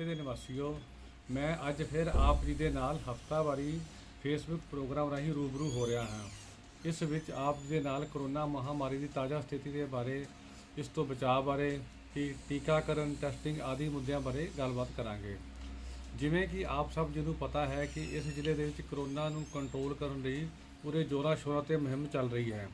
ਜ਼ਿਲ੍ਹੇ ਦੇ ਨਿਵਾਸੀਓ ਮੈਂ ਅੱਜ ਫਿਰ ਆਪ ਜੀ ਦੇ ਨਾਲ ਹਫਤਾਵਾਰੀ ਫੇਸਬੁੱਕ ਪ੍ਰੋਗਰਾਮ ਰਾਹੀਂ ਰੂਬਰੂ ਹੋ ਰਿਹਾ ਹਾਂ। ਇਸ ਵਿੱਚ ਆਪ ਜੀ ਦੇ ਨਾਲ ਕਰੋਨਾ ਮਹਾਮਾਰੀ ਦੀ ਤਾਜ਼ਾ ਸਥਿਤੀ ਦੇ ਬਾਰੇ, ਇਸ ਤੋਂ ਬਚਾਅ ਬਾਰੇ, ਕਿ ਟੀਕਾਕਰਨ ਟੈਸਟਿੰਗ ਆਦਿ ਮੁੱਦਿਆਂ ਬਾਰੇ ਗੱਲਬਾਤ ਕਰਾਂਗੇ। ਜਿਵੇਂ ਕਿ ਆਪ ਸਭ ਜੀ ਨੂੰ ਪਤਾ ਹੈ ਕਿ ਇਸ ਜ਼ਿਲ੍ਹੇ ਦੇ ਵਿੱਚ ਕਰੋਨਾ ਨੂੰ ਕੰਟਰੋਲ ਕਰਨ ਲਈ ਪੂਰੇ ਜ਼ੋਰਾਂ ਸ਼ੋਰਾਂ ਤੇ ਮੁਹਿੰਮ ਚੱਲ ਰਹੀ ਹੈ।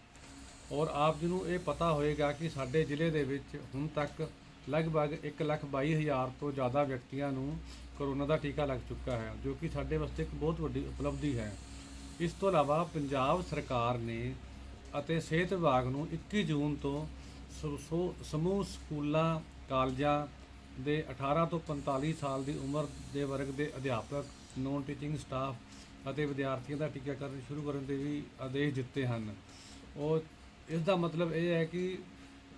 ਔਰ ਆਪ ਜੀ ਨੂੰ ਇਹ ਪਤਾ ਹੋਏਗਾ ਕਿ ਸਾਡੇ ਜ਼ਿਲ੍ਹੇ ਦੇ ਵਿੱਚ ਹੁਣ ਤੱਕ ਲਗਭਗ 122000 ਤੋਂ ਜ਼ਿਆਦਾ ਵਿਅਕਤੀਆਂ ਨੂੰ ਕਰੋਨਾ ਦਾ ਟੀਕਾ ਲੱਗ ਚੁੱਕਾ ਹੈ, ਜੋ ਕਿ ਸਾਡੇ ਵਾਸਤੇ ਇੱਕ ਬਹੁਤ ਵੱਡੀ ਉਪਲਬਧੀ ਹੈ। ਇਸ ਤੋਂ ਇਲਾਵਾ ਪੰਜਾਬ ਸਰਕਾਰ ਨੇ ਅਤੇ ਸਿਹਤ ਵਿਭਾਗ ਨੂੰ 21 ਜੂਨ ਤੋਂ ਸ- ਸੋ- ਸਮੂਹ ਸਕੂਲਾਂ, ਕਾਲਜਾਂ ਦੇ 18 ਤੋਂ 45 ਸਾਲ ਦੀ ਉਮਰ ਦੇ ਵਰਗ ਦੇ ਅਧਿਆਪਕ, ਨੌਨ ਟੀਚਿੰਗ ਸਟਾਫ ਅਤੇ ਵਿਦਿਆਰਥੀਆਂ ਦਾ ਟੀਕਾਕਰਨ ਸ਼ੁਰੂ ਕਰਨ ਦੇ ਵੀ ਆਦੇਸ਼ ਦਿੱਤੇ ਹਨ। ਉਹ, ਇਸ ਦਾ ਮਤਲਬ ਇਹ ਹੈ ਕਿ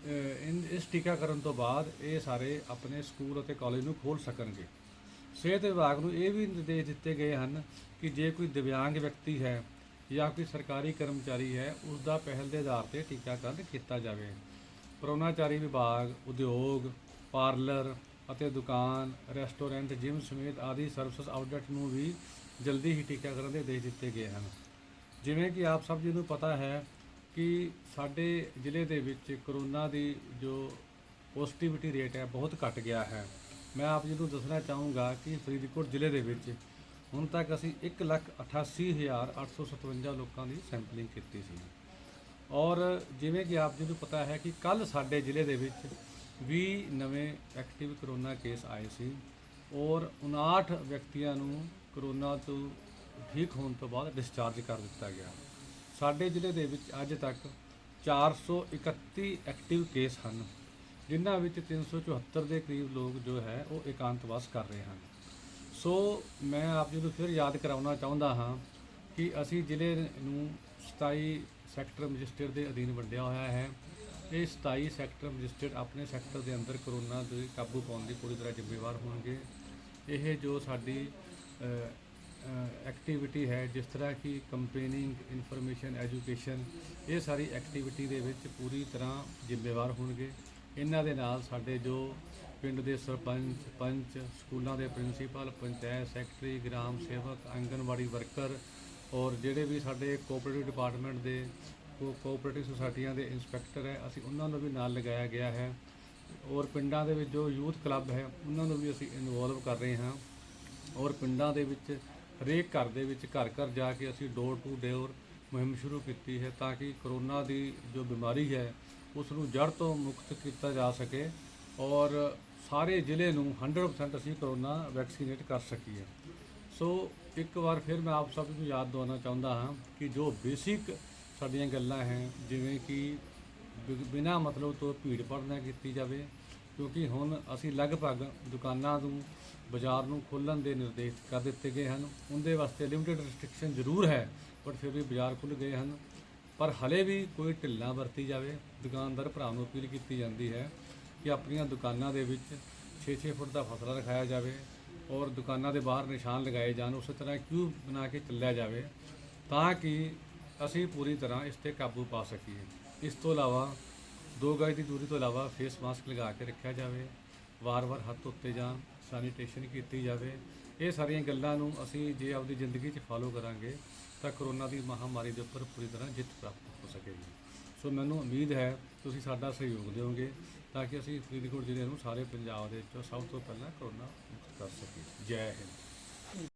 ਇਨ, ਇਸ ਟੀਕਾਕਰਨ ਤੋਂ ਬਾਅਦ ਇਹ ਸਾਰੇ ਆਪਣੇ ਸਕੂਲ ਅਤੇ ਕਾਲਜ ਨੂੰ ਖੋਲ੍ਹ ਸਕਣਗੇ। ਸਿਹਤ ਵਿਭਾਗ ਨੂੰ ਇਹ ਵੀ ਨਿਰਦੇਸ਼ ਦਿੱਤੇ ਗਏ ਹਨ ਕਿ ਜੇ ਕੋਈ ਦਿਵਿਆਂਗ ਵਿਅਕਤੀ ਹੈ ਜਾਂ ਕੋਈ ਸਰਕਾਰੀ ਕਰਮਚਾਰੀ ਹੈ ਉਸ ਦਾ ਪਹਿਲ ਦੇ ਆਧਾਰ ਤੇ ਟੀਕਾਕਰਨ ਕੀਤਾ ਜਾਵੇ। ਪ੍ਰੋਨਾਚਾਰੀ ਵਿਭਾਗ, ਉਦਯੋਗ, ਪਾਰਲਰ ਅਤੇ ਦੁਕਾਨ, ਰੈਸਟੋਰੈਂਟ, ਜਿਮ ਸਮੇਤ ਆਦਿ ਸਰਵਿਸ ਆਊਟਲੈਟ ਨੂੰ ਵੀ ਜਲਦੀ ਹੀ ਟੀਕਾਕਰਨ ਦੇ ਆਦੇਸ਼ ਦਿੱਤੇ ਗਏ ਹਨ। ਜਿਵੇਂ ਕਿ ਆਪ ਸਭ ਜੀ ਨੂੰ ਪਤਾ ਹੈ ਕਿ ਸਾਡੇ ਜ਼ਿਲ੍ਹੇ ਦੇ ਵਿੱਚ ਕਰੋਨਾ ਦੀ ਜੋ ਪੋਜ਼ਿਟਿਵਿਟੀ ਰੇਟ ਹੈ ਬਹੁਤ ਘਟ ਗਿਆ ਹੈ। ਮੈਂ ਆਪ ਜੀ ਨੂੰ ਦੱਸਣਾ ਚਾਹੂੰਗਾ ਕਿ ਫਰੀਦਕੋਟ ਜ਼ਿਲ੍ਹੇ ਦੇ ਵਿੱਚ ਹੁਣ ਤੱਕ ਅਸੀਂ 188857 ਲੋਕਾਂ ਦੀ ਸੈਂਪਲਿੰਗ ਕੀਤੀ ਸੀ। ਔਰ ਜਿਵੇਂ ਕਿ ਆਪ ਜੀ ਨੂੰ ਪਤਾ ਹੈ ਕਿ ਕੱਲ ਸਾਡੇ ਜ਼ਿਲ੍ਹੇ ਦੇ ਵਿੱਚ 20 ਨਵੇਂ ਐਕਟਿਵ ਕਰੋਨਾ ਕੇਸ ਆਏ ਸੀ ਔਰ 59 ਵਿਅਕਤੀਆਂ ਨੂੰ ਕਰੋਨਾ ਤੋਂ ਠੀਕ ਹੋਣ ਤੋਂ ਬਾਅਦ ਡਿਸਚਾਰਜ ਕਰ ਦਿੱਤਾ ਗਿਆ। ਸਾਡੇ ਜ਼ਿਲ੍ਹੇ ਦੇ ਵਿੱਚ ਅੱਜ ਤੱਕ 431 ਐਕਟਿਵ ਕੇਸ ਹਨ, ਜਿਨ੍ਹਾਂ ਵਿੱਚ 374 ਦੇ ਕਰੀਬ ਲੋਕ ਜੋ ਹੈ ਉਹ ਇਕਾਂਤਵਾਸ ਕਰ ਰਹੇ ਹਨ। ਸੋ ਮੈਂ ਆਪ ਜੀ ਨੂੰ ਫਿਰ ਯਾਦ ਕਰਾਉਣਾ ਚਾਹੁੰਦਾ ਹਾਂ ਕਿ ਅਸੀਂ ਜ਼ਿਲ੍ਹੇ ਨੂੰ 27 ਸੈਕਟਰ ਮੈਜਿਸਟਰੇਟ ਦੇ ਅਧੀਨ ਵੰਡਿਆ ਹੋਇਆ ਹੈ। ਇਹ 27 ਸੈਕਟਰ ਮੈਜਿਸਟਰੇਟ ਆਪਣੇ ਸੈਕਟਰ ਦੇ ਅੰਦਰ ਕਰੋਨਾ ਦੇ ਕਾਬੂ ਪਾਉਣ ਦੀ ਪੂਰੀ ਤਰ੍ਹਾਂ ਜ਼ਿੰਮੇਵਾਰ ਹੋਣਗੇ। ਇਹ ਜੋ ਸਾਡੀ ਐਕਟੀਵਿਟੀ ਹੈ, ਜਿਸ ਤਰ੍ਹਾਂ ਕਿ ਕੰਪੇਨਿੰਗ ਇਨਫੋਰਮੇਸ਼ਨ ਐਜੂਕੇਸ਼ਨ ਇਹ ਸਾਰੀ ਐਕਟੀਵਿਟੀ ਦੇ ਵਿੱਚ ਪੂਰੀ ਤਰ੍ਹਾਂ ਜ਼ਿੰਮੇਵਾਰ ਹੋਣਗੇ। ਇਹਨਾਂ ਦੇ ਨਾਲ ਸਾਡੇ ਜੋ ਪਿੰਡ ਦੇ ਸਰਪੰਚ, ਪੰਚ, ਸਕੂਲਾਂ ਦੇ ਪ੍ਰਿੰਸੀਪਲ ਪੰਚਾਇਤ ਸੈਕਟਰੀ ਗ੍ਰਾਮ ਸੇਵਕ, ਆਂਗਨਵਾੜੀ ਵਰਕਰ ਔਰ ਜਿਹੜੇ ਵੀ ਸਾਡੇ ਕੋਆਪਰੇਟਿਵ ਡਿਪਾਰਟਮੈਂਟ ਦੇ ਕੋ ਕੋਆਪਰੇਟਿਵ ਸੁਸਾਇਟੀਆਂ ਦੇ ਇੰਸਪੈਕਟਰ ਹੈ, ਅਸੀਂ ਉਹਨਾਂ ਨੂੰ ਵੀ ਨਾਲ ਲਗਾਇਆ ਗਿਆ ਹੈ। ਔਰ ਪਿੰਡਾਂ ਦੇ ਵਿੱਚ ਜੋ ਯੂਥ ਕਲੱਬ ਹੈ, ਉਹਨਾਂ ਨੂੰ ਵੀ ਅਸੀਂ ਇਨਵੋਲਵ ਕਰ ਰਹੇ ਹਾਂ। ਔਰ ਪਿੰਡਾਂ ਦੇ ਵਿੱਚ ਹਰੇਕ ਘਰ ਦੇ ਵਿੱਚ ਘਰ ਘਰ ਜਾ ਕੇ ਅਸੀਂ ਡੋਰ ਟੂ ਡੋਰ ਮੁਹਿੰਮ ਸ਼ੁਰੂ ਕੀਤੀ ਹੈ ਤਾਂ ਕਿ ਕਰੋਨਾ ਦੀ ਜੋ ਬਿਮਾਰੀ ਹੈ ਉਸ ਨੂੰ ਜੜ ਤੋਂ ਮੁਕਤ ਕੀਤਾ ਜਾ ਸਕੇ ਔਰ ਸਾਰੇ ਜ਼ਿਲ੍ਹੇ ਨੂੰ 100% ਅਸੀਂ ਕਰੋਨਾ ਵੈਕਸੀਨੇਟ ਕਰ ਸਕੀਏ। ਸੋ ਇੱਕ ਵਾਰ ਫਿਰ ਮੈਂ ਆਪ ਸਭ ਨੂੰ ਯਾਦ ਦਿਵਾਉਣਾ ਚਾਹੁੰਦਾ ਹਾਂ ਕਿ ਜੋ ਬੇਸਿਕ ਸਾਡੀਆਂ ਗੱਲਾਂ ਹੈ, ਜਿਵੇਂ ਕਿ ਬਿ- ਬਿਨਾਂ ਮਤਲਬ ਤੋਂ ਭੀੜ ਭੜ ਨਾ ਕੀਤੀ ਜਾਵੇ ਕਿਉਂਕਿ ਹੁਣ ਅਸੀਂ ਲਗਭਗ ਦੁਕਾਨਾਂ ਨੂੰ, ਬਾਜ਼ਾਰ ਨੂੰ ਖੋਲ੍ਹਣ ਦੇ ਨਿਰਦੇਸ਼ ਕਰ ਦਿੱਤੇ ਗਏ ਹਨ। ਉਹਦੇ ਵਾਸਤੇ ਲਿਮਿਟਿਡ ਰੈਸਟ੍ਰਿਕਸ਼ਨ ਜ਼ਰੂਰ ਹੈ ਪਰ ਫਿਰ ਵੀ ਬਾਜ਼ਾਰ ਖੁੱਲ੍ਹ ਗਏ ਹਨ। ਪਰ ਹਲੇ ਵੀ ਕੋਈ ਢਿੱਲਾ ਵਰਤੀ ਜਾਵੇ, ਦੁਕਾਨਦਾਰ ਭਰਾ ਨੂੰ ਅਪੀਲ ਕੀਤੀ ਜਾਂਦੀ ਹੈ ਕਿ ਆਪਣੀਆਂ ਦੁਕਾਨਾਂ ਦੇ ਵਿੱਚ 6-6 ਫੁੱਟ ਦਾ ਫਾਸਲਾ ਰਖਾਇਆ ਜਾਵੇ ਔਰ ਦੁਕਾਨਾਂ ਦੇ ਬਾਹਰ ਨਿਸ਼ਾਨ ਲਗਾਏ ਜਾਣ, ਉਸੇ ਤਰ੍ਹਾਂ ਕਿਊ ਬਣਾ ਕੇ ਚੱਲਿਆ ਜਾਵੇ ਤਾਂ ਕਿ ਅਸੀਂ ਪੂਰੀ ਤਰ੍ਹਾਂ ਇਸ ਤੇ ਕਾਬੂ ਪਾ ਸਕੀਏ। ਇਸ ਤੋਂ ਇਲਾਵਾ ਦੋ ਗਜ ਦੀ ਦੂਰੀ ਤੋਂ ਇਲਾਵਾ ਫੇਸ ਮਾਸਕ ਲਗਾ ਕੇ ਰੱਖਿਆ ਜਾਵੇ ਵਾਰ-ਵਾਰ ਹੱਥ ਧੋਤੇ ਜਾਣ, ਸੈਨੀਟੇਸ਼ਨ ਕੀਤੀ ਜਾਵੇ। ਇਹ ਸਾਰੀਆਂ ਗੱਲਾਂ ਨੂੰ ਅਸੀਂ ਜੇ ਆਪਦੀ ਜ਼ਿੰਦਗੀ 'ਚ ਫਾਲੋ ਕਰਾਂਗੇ, ਤਾਂ ਕਰੋਨਾ ਦੀ ਮਹਾਮਾਰੀ ਦੇ ਉੱਪਰ ਪੂਰੀ ਤਰ੍ਹਾਂ ਜਿੱਤ ਪ੍ਰਾਪਤ ਹੋ ਸਕੇਗੀ। ਸੋ ਮੈਨੂੰ ਉਮੀਦ ਹੈ ਤੁਸੀਂ ਸਾਡਾ ਸਹਿਯੋਗ ਦਿਓਗੇ, ਤਾਂ ਕਿ ਅਸੀਂ ਫਰੀਦਕੋਟ ਜ਼ਿਲ੍ਹੇ ਨੂੰ ਸਾਰੇ ਪੰਜਾਬ ਦੇ ਵਿੱਚੋਂ ਸਭ ਤੋਂ ਪਹਿਲਾਂ ਕਰੋਨਾ ਮੁਕਤ ਕਰ ਸਕੀਏ। ਜੈ ਹਿੰਦ।